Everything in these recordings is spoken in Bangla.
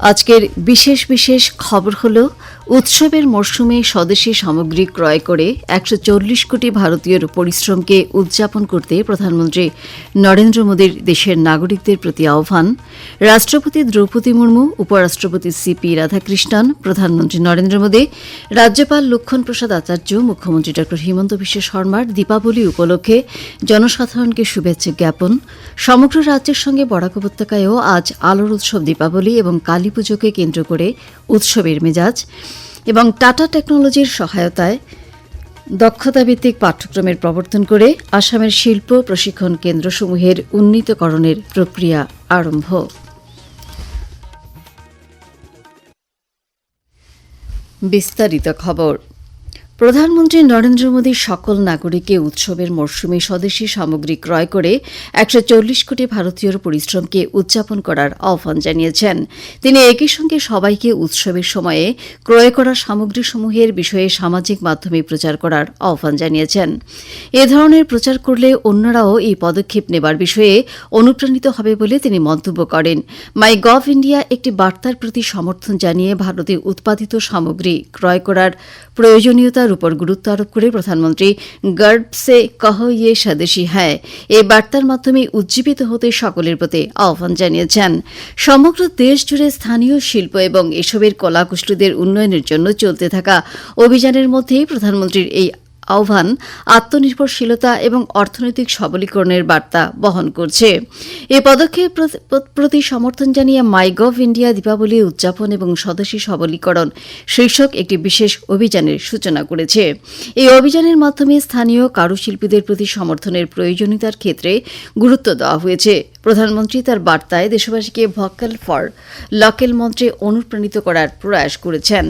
আজকের বিশেষ বিশেষ খবর হল, উৎসবের মরশুমে স্বদেশী সামগ্রী ক্রয় করে একশো চল্লিশ কোটি ভারতীয়র পরিশ্রমকে উদযাপন করতে প্রধানমন্ত্রী নরেন্দ্র মোদীর দেশের নাগরিকদের প্রতি আহ্বান। রাষ্ট্রপতি দ্রৌপদী মুর্মু, উপরাষ্ট্রপতি সিপি রাধাকৃষ্ণন, প্রধানমন্ত্রী নরেন্দ্র মোদী, রাজ্যপাল লক্ষণ প্রসাদ আচার্য, মুখ্যমন্ত্রী ড হিমন্ত বিশ্ব শর্মার দীপাবলি উপলক্ষে জনসাধারণকে শুভেচ্ছা জ্ঞাপন। সমগ্র রাজ্যের সঙ্গে বরাক উপত্যকায়ও আজ আলোর উৎসব দীপাবলি এবং কালী পুজোকে কেন্দ্র করে উৎসবের মেজাজ এবং টাটা টেকনোলজির সহায়তায় দক্ষতাভিত্তিক পাঠ্যক্রমের প্রবর্তন করে আসামের শিল্প প্রশিক্ষণ কেন্দ্রসমূহের উন্নীতকরণের প্রক্রিয়া আরম্ভ। বিস্তারিত খবর। প্রধানমন্ত্রী নরেন্দ্র মোদী সকল নাগরিককে উৎসবের মরশুমে স্বদেশী সামগ্রী ক্রয় করে একশো চল্লিশ কোটি ভারতীয়র পরিশ্রমকে উদযাপন করার আহ্বান জানিয়েছেন। তিনি একই সঙ্গে সবাইকে উৎসবের সময়ে ক্রয় করা সামগ্রীসমূহের বিষয়ে সামাজিক মাধ্যমে প্রচার করার আহ্বান জানিয়েছেন। এ ধরনের প্রচার করলে অন্যরাও এই পদক্ষেপ নেবার বিষয়ে অনুপ্রাণিত হবে বলে তিনি মন্তব্য করেন। মাই গভ ইন্ডিয়া একটি বার্তার প্রতি সমর্থন জানিয়ে ভারতে উৎপাদিত সামগ্রী ক্রয় করার প্রয়োজনীয়তার উপর গুরুত্ব আরোপ করে প্রধানমন্ত্রী গর্ব সে কহ ইয়ে স্বদেশী হ্যায় এই বার্তার মাধ্যমে উজ্জীবিত হতে সকলের প্রতি আহ্বান জানিয়েছেন। সমগ্র দেশ জুড়ে স্থানীয় শিল্প এবং এসবের কলাকুশলীদের উন্নয়নের জন্য চলতে থাকা অভিযানের মধ্যেই প্রধানমন্ত্রীর এই আহ্বান, আত্মনির্ভরশীলতা এবং অর্থনৈতিক সবলীকরণের বার্তা বহন করছে। এ পদক্ষেপ প্রতি সমর্থন জানিয়ে মাইগভ ইন্ডিয়া দীপাবলি উদযাপন এবং স্বদেশী সবলীকরণ শীর্ষক একটি বিশেষ অভিযানের সূচনা করেছে। এই অভিযানের মাধ্যমে স্থানীয় কারুশিল্পীদের প্রতি সমর্থনের প্রয়োজনীয়তার ক্ষেত্রে গুরুত্ব দেওয়া হয়েছে। প্রধানমন্ত্রী তার বার্তায় দেশবাসীকে ভক্কাল ফর, লকেল মন্ত্রে অনুপ্রাণিত করার প্রয়াস করেছেন।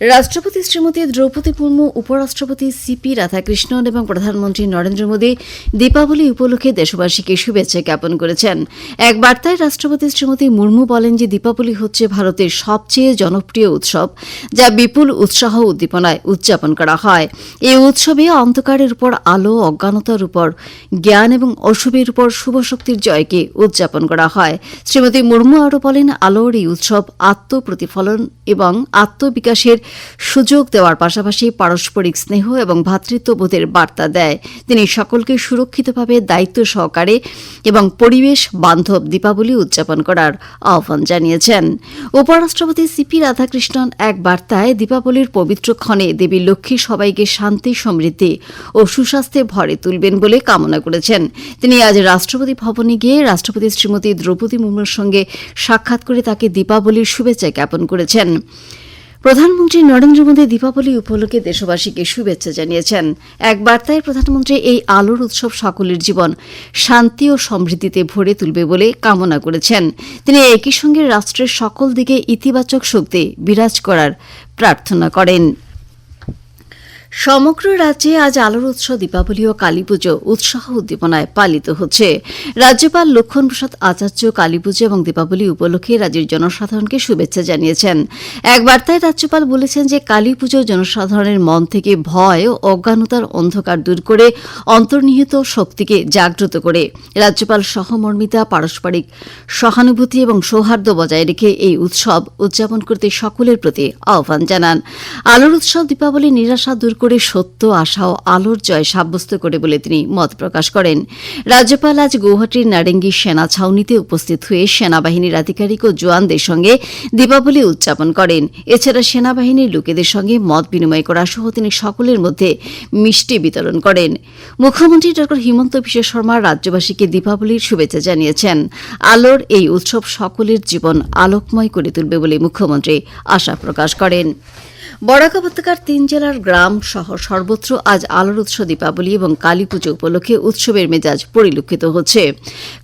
রাষ্ট্রপতি শ্রীমতী দ্রৌপদী মুর্মু, উপরাষ্ট্রপতি সিপি রাধাকৃষ্ণন এবং প্রধানমন্ত্রী নরেন্দ্র মোদী দীপাবলি উপলক্ষে দেশবাসীকে শুভেচ্ছা জ্ঞাপন করেছেন। এক বার্তায় রাষ্ট্রপতি শ্রীমতী মুর্মু বলেন যে দীপাবলি হচ্ছে ভারতের সবচেয়ে জনপ্রিয় উৎসব, যা বিপুল উৎসাহ উদ্দীপনায় উদযাপন করা হয়। এই উৎসবে অন্ধকারের উপর আলো, অজ্ঞানতার উপর জ্ঞান এবং অশুভের উপর শুভ শক্তির জয়কে উদযাপন করা হয়। শ্রীমতী মুর্মু আরও বলেন, আলোর এই উৎসব আত্মপ্রতিফলন এবং আত্মবিকাশের সুযোগ দেওয়ার পাশাপাশি পারস্পরিক স্নেহ এবং ভ্রাতৃত্ববোধের বার্তা দেয়। তিনি সকলকে সুরক্ষিতভাবে দায়িত্ব সহকারে এবং পরিবেশ বান্ধব দীপাবলি উদযাপন করার আহ্বান জানিয়েছেন। উপরাষ্ট্রপতি সিপি রাধাকৃষ্ণন এক বার্তায় দীপাবলির পবিত্র ক্ষণে দেবী লক্ষ্মী সবাইকে শান্তি, সমৃদ্ধি ও সুস্বাস্থ্যে ভরে তুলবেন বলে কামনা করেছেন। তিনি আজ রাষ্ট্রপতি ভবনে গিয়ে রাষ্ট্রপতি শ্রীমতী দ্রৌপদী মুর্মুর সঙ্গে সাক্ষাৎ করে তাকে দীপাবলির শুভেচ্ছা জ্ঞাপন করেছেন। প্রধানমন্ত্রী নরেন্দ্র মোদী দীপাবলি উপলক্ষে দেশবাসীকে শুভেচ্ছা জানিয়েছেন। এক বার্তায় প্রধানমন্ত্রী এই আলোর উৎসব সকলের জীবন শান্তি ও সমৃদ্ধিতে ভরে তুলবে বলে কামনা করেছেন। তিনি একই সঙ্গে রাষ্ট্রের সকল দিকে ইতিবাচক শক্তি বিরাজ করার প্রার্থনা করেন। সমগ্র রাজ্যে আজ আলোর উৎসব দীপাবলি ও কালীপুজো উৎসাহ উদ্দীপনায় পালিত হচ্ছে। রাজ্যপাল লক্ষণ প্রসাদ আচার্য কালীপুজো এবং দীপাবলি উপলক্ষে রাজ্যের জনসাধারণকে শুভেচ্ছা জানিয়েছেন। এক বার্তায় রাজ্যপাল বলেছেন যে, কালী পুজো জনসাধারণের মন থেকে ভয় ও অজ্ঞানতার অন্ধকার দূর করে অন্তর্নিহিত শক্তিকে জাগ্রত করে। রাজ্যপাল সহমর্মিতা, পারস্পরিক সহানুভূতি এবং সৌহার্দ্য বজায় রেখে এই উৎসব উদযাপন করতে সকলের প্রতি আহ্বান জানান। আলোর উৎসব, দীপাবলি নিরাশা দূর করে সত্য, আশা ও আলোর জয় সাব্যস্ত করে বলে তিনি মত প্রকাশ করেন। রাজ্যপাল আজ গৌহাটির নারেঙ্গি সেনা ছাউনিতে উপস্থিত হয়ে সেনাবাহিনীর আধিকারিক ও জওয়ানদের সঙ্গে দীপাবলি উদযাপন করেন। এছাড়া সেনাবাহিনীর লোকেদের সঙ্গে মত বিনিময় করা সহ তিনি সকলের মধ্যে মিষ্টি বিতরণ করেন। মুখ্যমন্ত্রী ড. হিমন্ত বিশ্ব শর্মা রাজ্যবাসীকে দীপাবলির শুভেচ্ছা জানিয়েছেন। আলোর এই উৎসব সকলের জীবন আলোকময় করে তুলবে বলে মুখ্যমন্ত্রী আশা প্রকাশ করেন। বরাক উপত্যকার তিন জেলার গ্রাম শহর সর্বত্র আজ আলোর উৎস দীপাবলি এবং কালী পুজো উপলক্ষে উৎসবের মেজাজ পরিলক্ষিত হচ্ছে।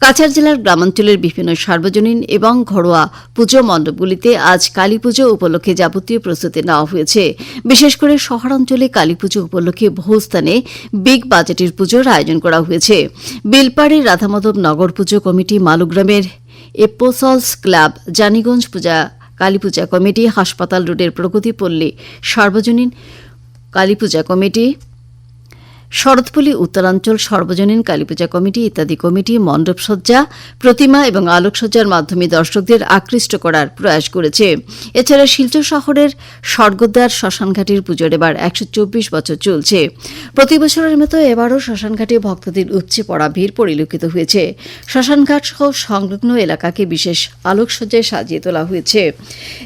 কাছাড় জেলার গ্রামাঞ্চলের বিভিন্ন সার্বজনীন এবং ঘরোয়া পুজো মণ্ডপগুলিতে আজ কালী পুজো উপলক্ষে যাবতীয় প্রস্তুতি নেওয়া হয়েছে। বিশেষ করে শহরাঞ্চলে কালী পুজো উপলক্ষে বহু স্থানে বিগ বাজেটের পুজোর আয়োজন করা হয়েছে। বিলপাড়ি রাধামাধব নগর পুজো কমিটি মালুগ্রামের এপোসলস ক্লাব, জানিগঞ্জ পূজা কালীপূজা কমিটি হাসপাতাল রোডের প্রগতিপল্লী সর্বজনীন কালীপূজা কমিটি শরৎপল্লী উত্তরাঞ্চল সর্বজনীন কালীপূজা কমিটি ইত্যাদি কমিটি মণ্ডপসজ্জা প্রতিমা এবং আলোকসজ্জার মাধ্যমে দর্শকদের আকৃষ্ট করার প্রয়াস করেছে। এছাড়া শিলচর শহরের স্বর্গদ্বার শ্মশানঘাটের পুজোর এবার একশো চব্বিশ বছর চলছে। প্রতি বছরের মতো এবারও শ্মশানঘাটে ভক্তদের উপচে পড়া ভিড় পরিলক্ষিত হয়েছে। শ্মশানঘাট সহ সংলগ্ন এলাকাকে বিশেষ আলোকসজ্জায় সাজিয়ে তোলা হয়েছে।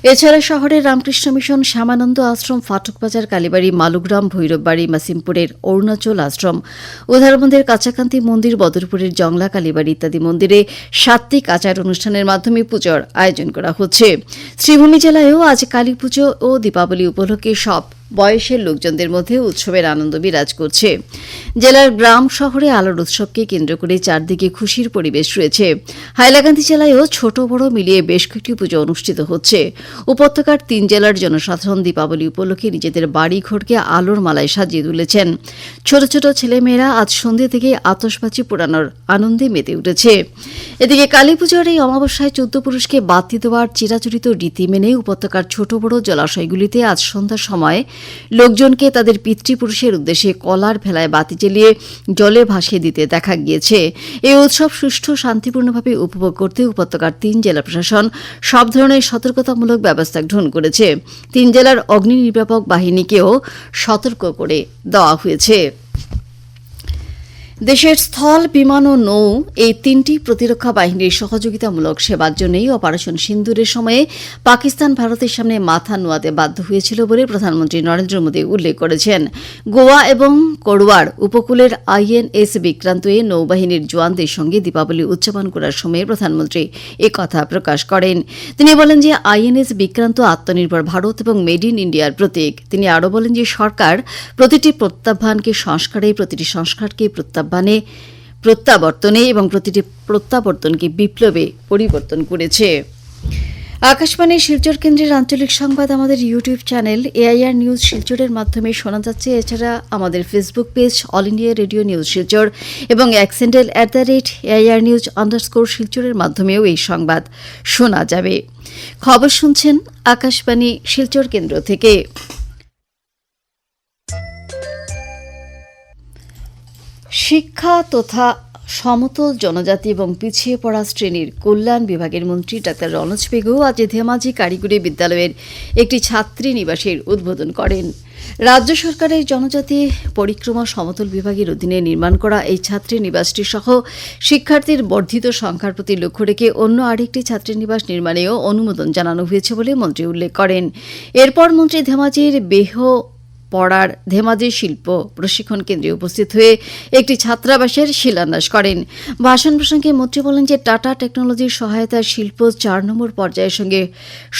এছাড়া শহরের রামকৃষ্ণ মিশন শ্যামানন্দ আশ্রম, ফাটকবাজার, কালীবাড়ি, মালুগ্রাম, ভৈরববাড়ি, মাসিমপুরের অরুণাচল আশ্রম। উধারবন্দের কাছাকান্তি মন্দির, বদরপুরের জংলা, কালীবাড়ি ইত্যাদি মন্দিরে সাত্বিক আচার অনুষ্ঠানের মাধ্যমে পুজোর আয়োজন করা হচ্ছে। শ্রীভূমি জেলায়ও আজ কালী পুজো ও দীপাবলি উপলক্ষে সব বয়সের লোকজনদের মধ্যে উৎসবের আনন্দ বিরাজ করছে। জেলার গ্রাম শহরে আলোর উৎসবকে কেন্দ্র করে চারদিকে খুশির পরিবেশ রয়েছে। হাইলাকান্দি জেলায়ও ছোট বড় মিলিয়ে বেশ কয়েকটি পুজো অনুষ্ঠিত হচ্ছে। উপত্যকার তিন জেলার জনসাধারণ দীপাবলি উপলক্ষে নিজেদের বাড়ি ঘরকে আলোর মালায় সাজিয়ে তুলেছেন। ছোট ছোট ছেলেমেয়েরা আজ সন্ধ্যে থেকে আতসবাজি পোড়ানোর আনন্দে মেতে উঠেছে। এদিকে কালী পুজোর এই অমাবস্যায় চোদ্দ পুরুষকে বাতি দেওয়ার চিরাচরিত রীতি মেনে উপত্যকার ছোট বড় জলাশয়গুলিতে আজ সন্ধ্যার সময় লোকজনকে তাদের পিতৃপুরুষের উদ্দেশ্যে কলার ভেলায় বাতি জ্বেলিয়ে জলে ভাসিয়ে দিতে দেখা গিয়েছে। এই উৎসব সুষ্ঠু, শান্তিপূর্ণভাবে উপভোগ করতে উপত্যকার তিন জেলা প্রশাসন সব ধরনের সতর্কতামূলক ব্যবস্থা গ্রহণ করেছে। তিন জেলার অগ্নি নির্বাপক বাহিনীকেও সতর্ক করে দেওয়া হয়েছে। দেশের স্থল, বিমান ও নৌ এই তিনটি প্রতিরক্ষা বাহিনীর সহযোগিতামূলক সেবার জন্যই অপারেশন সিন্দুরের সময়ে পাকিস্তান ভারতের সামনে মাথা নোয়াতে বাধ্য হয়েছিল বলে প্রধানমন্ত্রী নরেন্দ্র মোদী উল্লেখ করেছেন। গোয়া এবং করোয়ার উপকূলের আইএনএস বিক্রান্ত এ নৌবাহিনীর জওয়ানদের সঙ্গে দীপাবলি উদযাপন করার সময় প্রধানমন্ত্রী কথা প্রকাশ করেন। তিনি বলেন যে আইএনএস বিক্রান্ত আত্মনির্ভর ভারত এবং মেড ইন ইন্ডিয়ার প্রতীক। তিনি আরও বলেন যে সরকার প্রতিটি প্রত্যাহ্বানকে, সংস্কারে প্রতিটি সংস্কারকে প্রত্যাহ্বানে প্রত্যাবর্তনে এবং প্রতিটি প্রত্যাবর্তনকে বিপ্লবে পরিবর্তন করেছে। আকাশবাণী শিলচর কেন্দ্রের আঞ্চলিক সংবাদ আমাদের ইউটিউব চ্যানেল এআইআর নিউজ শিলচরের মাধ্যমে শোনা যাচ্ছে। এছাড়া আমাদের Facebook page all India radio news Silchar এবং X handle at the rate AIR news underscore শিলচরের মাধ্যমেও এই সংবাদ শোনা যাবে। খবর শুনছেন আকাশবাণী শিলচর কেন্দ্র থেকে। শিক্ষা তথা সমতল জনজাতি এবং পিছিয়ে পড়া শ্রেণির কল্যাণ বিভাগের মন্ত্রী ডাক্তার রনজ পেগু আজ ধেমাজি কারিগরি বিদ্যালয়ের একটি ছাত্রী নিবাসের উদ্বোধন করেন। রাজ্য সরকারের জনজাতি পরিক্রমা সমতল বিভাগের অধীনে নির্মাণ করা এই ছাত্রী নিবাসটি সহ শিক্ষার্থীর বর্ধিত সংখ্যার প্রতি লক্ষ্য রেখে অন্য আরেকটি ছাত্রী নিবাস নির্মাণেও অনুমোদন জানানো হয়েছে বলে মন্ত্রী উল্লেখ করেন। এরপর মন্ত্রী ধেমাজির বেহ পড়ার ধেমাজি শিল্প প্রশিক্ষণ কেন্দ্রে উপস্থিত হয়ে একটি ছাত্রাবাসের শিলান্যাস করেন। ভাষণ প্রসঙ্গে মন্ত্রী বলেন যে, টাটা টেকনোলজির সহায়তায় শিল্প চার নম্বর পর্যায়ের সঙ্গে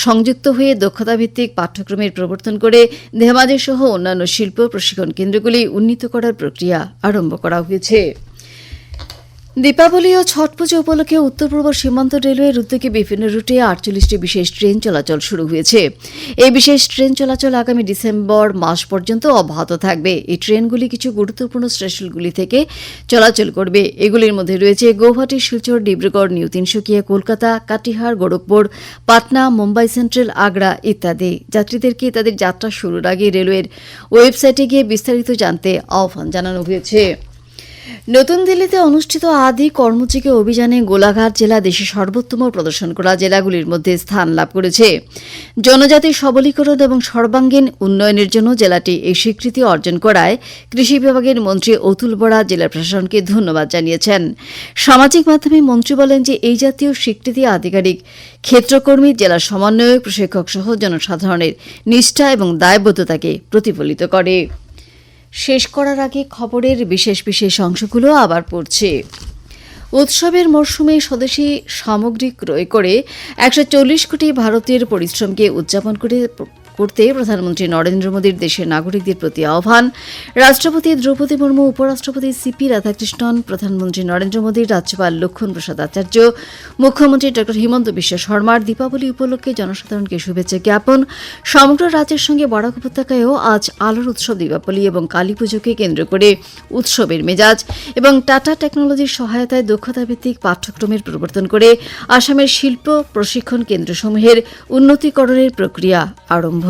সংযুক্ত হয়ে দক্ষতা ভিত্তিক পাঠ্যক্রমের প্রবর্তন করে ধেমাজি সহ অন্যান্য শিল্প প্রশিক্ষণ কেন্দ্রগুলি উন্নীত করার প্রক্রিয়া আরম্ভ করা হয়েছে। দীপাবলি ও ছট পুজো উপলক্ষে উত্তর পূর্ব সীমান্ত রেলওয়ের উদ্যোগে বিভিন্ন রুটে আটচল্লিশটি বিশেষ ট্রেন চলাচল শুরু হয়েছে। এই বিশেষ ট্রেন চলাচল আগামী ডিসেম্বর মাস পর্যন্ত অব্যাহত থাকবে। এই ট্রেনগুলি কিছু গুরুত্বপূর্ণ স্টেশনগুলি থেকে চলাচল করবে। এগুলির মধ্যে রয়েছে গৌহাটি, শিলচর, ডিব্রুগড়, নিউ তিনসুকিয়া, কলকাতা, কাটিহার, গোরখপুর, পাটনা, মুম্বাই সেন্ট্রাল, আগ্রা ইত্যাদি। যাত্রীদেরকে তাদের যাত্রা শুরুর আগে রেলওয়ের ওয়েবসাইটে গিয়ে বিস্তারিত জানতে আহ্বান জানানো হয়েছে। নতুন দিল্লিতে অনুষ্ঠিত আদি কর্মযোগী অভিযানে গোলাঘাট জেলা দেশে সর্বোত্তম প্রদর্শন করা জেলাগুলির মধ্যে স্থান লাভ করেছে। জনজাতির সবলীকরণ এবং সর্বাঙ্গীন উন্নয়নের জন্য জেলাটি এই স্বীকৃতি অর্জন করায় কৃষি বিভাগের মন্ত্রী অতুল বরা জেলা প্রশাসনকে ধন্যবাদ জানিয়েছেন। সামাজিক মাধ্যমে মন্ত্রী বলেন যে এই জাতীয় স্বীকৃতি আধিকারিক, ক্ষেত্রকর্মী, জেলা সমন্বয়ক, প্রশিক্ষক সহ জনসাধারণের নিষ্ঠা এবং দায়বদ্ধতাকে প্রতিফলিত করে। শেষ করার আগে খবরের বিশেষ বিশেষ অংশগুলো আবার পড়ছে। উৎসবের মরশুমে স্বদেশি সামগ্রী ক্রয় করে একশো চল্লিশ কোটি ভারতীয় পরিশ্রমকে উদযাপন করে করতে প্রধানমন্ত্রী নরেন্দ্র মোদীর দেশের নাগরিকদের প্রতি আহ্বান। রাষ্ট্রপতি দ্রৌপদী মুর্মু, উপরাষ্ট্রপতি সিপি রাধাকৃষ্ণন, প্রধানমন্ত্রী নরেন্দ্র মোদীর রাজ্যপাল লক্ষণ প্রসাদ আচার্য, মুখ্যমন্ত্রী ড হিমন্ত বিশ্ব শর্মার দীপাবলি উপলক্ষে জনসাধারণকে শুভেচ্ছা জ্ঞাপন। সমগ্র রাজ্যের সঙ্গে বরাক উপত্যকায়ও আজ আলোর উৎসব দীপাবলি এবং কালী পুজোকে কেন্দ্র করে উৎসবের মেজাজ এবং টাটা টেকনোলজির সহায়তায় দক্ষতাভিত্তিক পাঠ্যক্রমের প্রবর্তন করে আসামের শিল্প প্রশিক্ষণ কেন্দ্রসমূহের উন্নতিকরণের প্রক্রিয়া আরম্ভ।